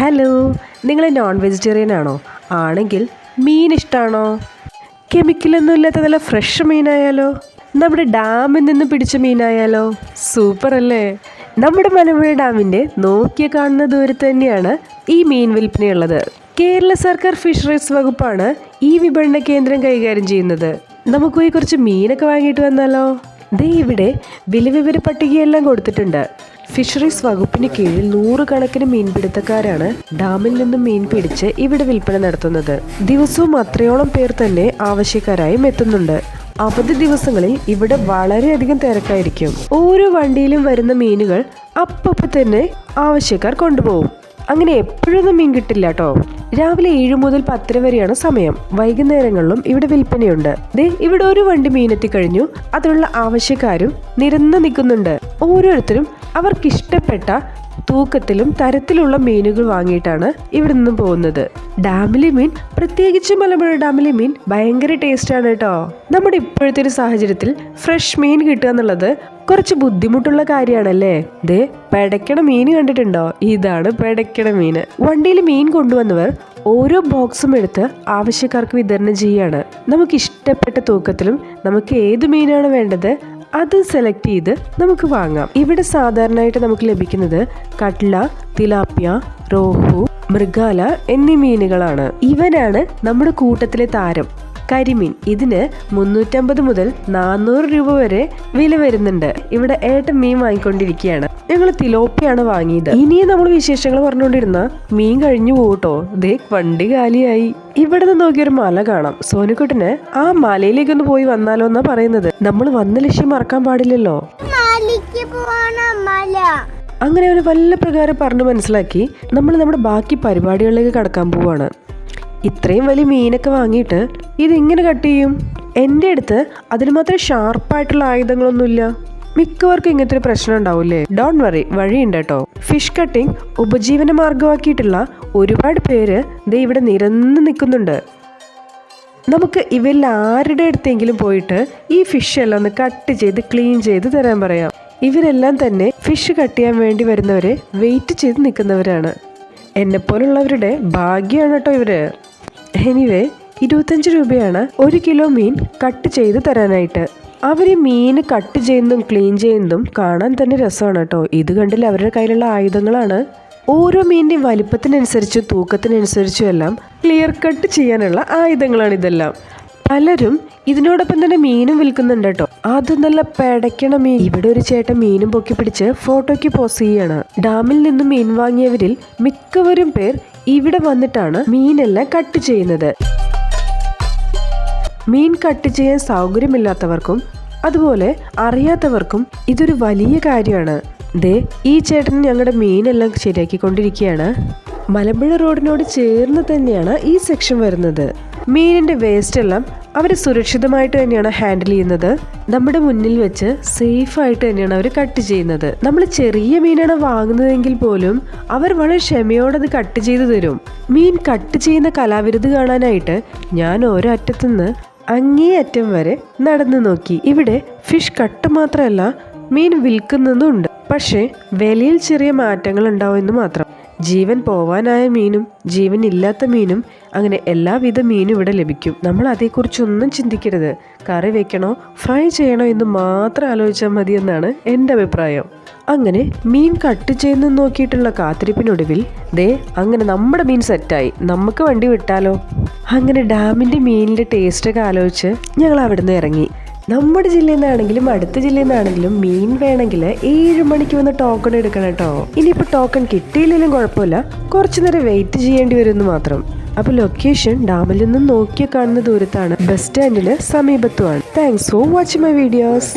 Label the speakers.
Speaker 1: Hello നിങ്ങൾ non vegetarian ആണോ? ആണെങ്കിൽ മീൻ ഇഷ്ടമാണോ കെമിക്കലൊന്നും ഇല്ലാത്ത നല്ല ഫ്രഷ് മീനായാലോ? നമ്മുടെ ഡാമിൽ നിന്ന് പിടിച്ച മീനായാലോ? സൂപ്പർ അല്ലേ? നമ്മുടെ മലമ്പുഴ ഡാമിന്റെ നോക്കിയ കാണുന്ന ദൂരത്ത് തന്നെയാണ് ഈ മീൻ വിൽപ്പനയുള്ളത്. കേരള സർക്കാർ ഫിഷറീസ് വകുപ്പാണ് ഈ വിപണന കേന്ദ്രം കൈകാര്യം ചെയ്യുന്നത്. നമുക്ക് പോയി കുറച്ച് മീനൊക്കെ വാങ്ങിയിട്ട് വന്നാലോ? ദേ ഇവിടെ വിലവിവര പട്ടികയെല്ലാം കൊടുത്തിട്ടുണ്ട്. ഫിഷറീസ് വകുപ്പിന് കീഴിൽ നൂറുകണക്കിന് മീൻപിടുത്തക്കാരാണ് ഡാമിൽ നിന്നും മീൻ പിടിച്ച് ഇവിടെ വിൽപ്പന നടത്തുന്നത്. ദിവസവും അത്രയോളം പേർ തന്നെ ആവശ്യക്കാരായും എത്തുന്നുണ്ട്. അവധി ദിവസങ്ങളിൽ ഇവിടെ വളരെയധികം തിരക്കായിരിക്കും. ഓരോ വണ്ടിയിലും വരുന്ന മീനുകൾ അപ്പപ്പ തന്നെ ആവശ്യക്കാർ കൊണ്ടുപോകും. അങ്ങനെ എപ്പോഴൊന്നും മീൻ കിട്ടില്ല കേട്ടോ രാവിലെ ഏഴ് മുതൽ പത്തര വരെയാണ് സമയം. വൈകുന്നേരങ്ങളിലും ഇവിടെ വിൽപ്പനയുണ്ട്. ദേ ഇവിടെ ഒരു വണ്ടി മീനെത്തി കഴിഞ്ഞു അതിനുള്ള ആവശ്യക്കാരും നിരന്ന് നിൽക്കുന്നുണ്ട്. ഓരോരുത്തരും അവർക്കിഷ്ടപ്പെട്ട തൂക്കത്തിലും തരത്തിലുള്ള മീനുകൾ വാങ്ങിയിട്ടാണ് ഇവിടെ നിന്നും പോകുന്നത്. ഡാമിലെ മീൻ പ്രത്യേകിച്ച് മലമ്പുഴ ഡാമിലെ മീൻ ഭയങ്കര ടേസ്റ്റ് ആണ് കേട്ടോ നമ്മുടെ ഇപ്പോഴത്തെ ഒരു സാഹചര്യത്തിൽ ഫ്രഷ് മീൻ കിട്ടുക എന്നുള്ളത് കുറച്ച് ബുദ്ധിമുട്ടുള്ള കാര്യമാണല്ലേ? ദേ പെടയ്ക്കണ മീൻ കണ്ടിട്ടുണ്ടോ? ഇതാണ് പെടയ്ക്കണ മീൻ. വണ്ടിയിൽ മീൻ കൊണ്ടുവന്നവർ ഓരോ ബോക്സും എടുത്ത് ആവശ്യക്കാർക്ക് വിതരണം ചെയ്യാണ്. നമുക്ക് ഇഷ്ടപ്പെട്ട തൂക്കത്തിലും നമുക്ക് ഏത് മീനാണ് വേണ്ടത്? അത് സെലക്ട് ചെയ്ത് നമുക്ക് വാങ്ങാം. ഇവിടെ സാധാരണയായിട്ട് നമുക്ക് ലഭിക്കുന്നത് കട്ല തിലാപ്പിയ റോഹു മൃഗാല എന്നീ മീനുകളാണ്. ഇവനാണ് നമ്മുടെ കൂട്ടത്തിലെ താരം. കരിമീൻ ഇതിന് മുന്നൂറ്റമ്പത് മുതൽ നാനൂറ് രൂപ വരെ വില വരുന്നുണ്ട്. ഇവിടെ ഏട്ടൻ മീൻ വാങ്ങിക്കൊണ്ടിരിക്കുകയാണ്. ഞങ്ങൾ തിലോപ്പിയാണ് വാങ്ങിയത്. ഇനിയും നമ്മൾ വിശേഷങ്ങൾ പറഞ്ഞുകൊണ്ടിരുന്ന മീൻ കഴിഞ്ഞു പോകട്ടോ ദേ വണ്ടി കാലിയായി. ഇവിടെ നിന്ന് നോക്കിയൊരു മല കാണാം. സോനുക്കുട്ടന് ആ മലയിലേക്ക് ഒന്ന് പോയി വന്നാലോ എന്നാ പറയുന്നത്. നമ്മൾ വന്ന ലക്ഷ്യം മറക്കാൻ പാടില്ലല്ലോ. അങ്ങനെ അവന് വല്ല പ്രകാരം പറഞ്ഞു മനസ്സിലാക്കി നമ്മൾ നമ്മുടെ ബാക്കി പരിപാടികളിലേക്ക് കടക്കാൻ പോവാണ്. ഇത്രയും വലിയ മീനൊക്കെ വാങ്ങിയിട്ട് ഇതെങ്ങനെ കട്ട് ചെയ്യും? എന്റെ അടുത്ത് അതിന് മാത്രം ഷാർപ്പായിട്ടുള്ള ആയുധങ്ങളൊന്നുമില്ല. മിക്കവർക്കും ഇങ്ങനത്തെ ഒരു പ്രശ്നം ഉണ്ടാവില്ലേ? ഡോൺ വറി വഴിയുണ്ട് കേട്ടോ. ഫിഷ് കട്ടിംഗ് ഉപജീവന മാർഗമാക്കിയിട്ടുള്ള ഒരുപാട് പേര് ദേ ഇവിടെ നിരന്ന് നിൽക്കുന്നുണ്ട്. നമുക്ക് ഇവരിൽ ആരുടെ അടുത്തെങ്കിലും പോയിട്ട് ഈ ഫിഷ് എല്ലാം ഒന്ന് കട്ട് ചെയ്ത് ക്ലീൻ ചെയ്ത് തരാൻ പറയാം. ഇവരെല്ലാം തന്നെ ഫിഷ് കട്ട് ചെയ്യാൻ വേണ്ടി വരുന്നവരെ വെയിറ്റ് ചെയ്ത് നിൽക്കുന്നവരാണ്. എന്നെപ്പോലുള്ളവരുടെ ഭാഗ്യമാണ് കേട്ടോ ഇവർ. എനിവേ ഇരുപത്തഞ്ച് രൂപയാണ് ഒരു കിലോ മീൻ കട്ട് ചെയ്ത് തരാനായിട്ട്. അവർ മീൻ കട്ട് ചെയ്യുന്നതും ക്ലീൻ ചെയ്യുന്നതും കാണാൻ തന്നെ രസമാണ് കേട്ടോ. ഇത് കണ്ടില്ല അവരുടെ കയ്യിലുള്ള ആയുധങ്ങളാണ്. ഓരോ മീനിന്റെയും വലിപ്പത്തിനനുസരിച്ചും തൂക്കത്തിനനുസരിച്ചും എല്ലാം ക്ലിയർ കട്ട് ചെയ്യാനുള്ള ആയുധങ്ങളാണ് ഇതെല്ലാം. പലരും ഇതിനോടൊപ്പം തന്നെ മീനും വിൽക്കുന്നുണ്ട് കേട്ടോ. അത് നല്ല പെടയ്ക്കണ മീൻ. ഇവിടെ ഒരു ചേട്ടൻ മീനും പൊക്കി പിടിച്ച് ഫോട്ടോയ്ക്ക് പോസ് ചെയ്യാണ് ഡാമിൽ നിന്നും മീൻ വാങ്ങിയവരിൽ മിക്കവരും പേർ ഇവിടെ വന്നിട്ടാണ് മീനെല്ലാം കട്ട് ചെയ്യുന്നത്. മീൻ കട്ട് ചെയ്യാൻ സൗകര്യമില്ലാത്തവർക്കും അതുപോലെ അറിയാത്തവർക്കും ഇതൊരു വലിയ കാര്യമാണ്. ദേ ഈ ചേട്ടൻ ഞങ്ങളുടെ മീനെല്ലാം ശരിയാക്കിക്കൊണ്ടിരിക്കുകയാണ്. മലമ്പുഴ റോഡിനോട് ചേർന്ന് തന്നെയാണ് ഈ സെക്ഷൻ വരുന്നത്. മീനിന്റെ വേസ്റ്റ് എല്ലാം അവർ സുരക്ഷിതമായിട്ട് തന്നെയാണ് ഹാൻഡിൽ ചെയ്യുന്നത്. നമ്മുടെ മുന്നിൽ വെച്ച് സേഫ് ആയിട്ട് തന്നെയാണ് അവർ കട്ട് ചെയ്യുന്നത്. നമ്മൾ ചെറിയ മീനാണ് വാങ്ങുന്നതെങ്കിൽ പോലും അവർ വളരെ ക്ഷമയോടെ അത് കട്ട് ചെയ്തു തരും. മീൻ കട്ട് ചെയ്യുന്ന കലാവിരുത് കാണാനായിട്ട് ഞാൻ ഓരോ അറ്റത്തുനിന്ന് അങ്ങേ അറ്റം വരെ നടന്നു നോക്കി. ഇവിടെ ഫിഷ് കട്ട് മാത്രമല്ല മീൻ വിൽക്കുന്നതും ഉണ്ട്. പക്ഷേ വിലയിൽ ചെറിയ മാറ്റങ്ങൾ ഉണ്ടാവുമെന്ന് മാത്രം. ജീവൻ പോവാനായ മീനും ജീവൻ ഇല്ലാത്ത മീനും അങ്ങനെ എല്ലാവിധ മീനും ഇവിടെ ലഭിക്കും. നമ്മൾ അതേക്കുറിച്ചൊന്നും ചിന്തിക്കരുത്. കറി വെക്കണോ ഫ്രൈ ചെയ്യണോ എന്ന് മാത്രം ആലോചിച്ചാൽ മതി എന്നാണ് എന്റെ അഭിപ്രായം. അങ്ങനെ മീൻ കട്ട് ചെയ്യുന്ന നോക്കിയിട്ടുള്ള കാത്തിരിപ്പിനൊടുവിൽ ദേ അങ്ങനെ നമ്മുടെ മീൻ സെറ്റായി. നമുക്ക് വണ്ടി വിട്ടാലോ? അങ്ങനെ ഡാമിന്റെ മീനിന്റെ ടേസ്റ്റൊക്കെ ആലോചിച്ച് ഞങ്ങൾ അവിടുന്ന് ഇറങ്ങി. നമ്മുടെ ജില്ലയിൽ നിന്നാണെങ്കിലും അടുത്ത ജില്ലയിൽ നിന്നാണെങ്കിലും മീൻ വേണമെങ്കിൽ ഏഴ് മണിക്ക് വന്ന് ടോക്കൺ എടുക്കണം കേട്ടോ. ഇനിയിപ്പോൾ ടോക്കൺ കിട്ടിയില്ലെങ്കിലും കുഴപ്പമില്ല. കുറച്ചു നേരം വെയിറ്റ് ചെയ്യേണ്ടി വരുമെന്ന് മാത്രം. അപ്പോൾ ലൊക്കേഷൻ ഡാമിൽ നിന്നും നോക്കിയ കാണുന്ന ദൂരത്താണ്. ബസ് സ്റ്റാൻഡിന് സമീപത്തുമാണ്. Thanks for watching my videos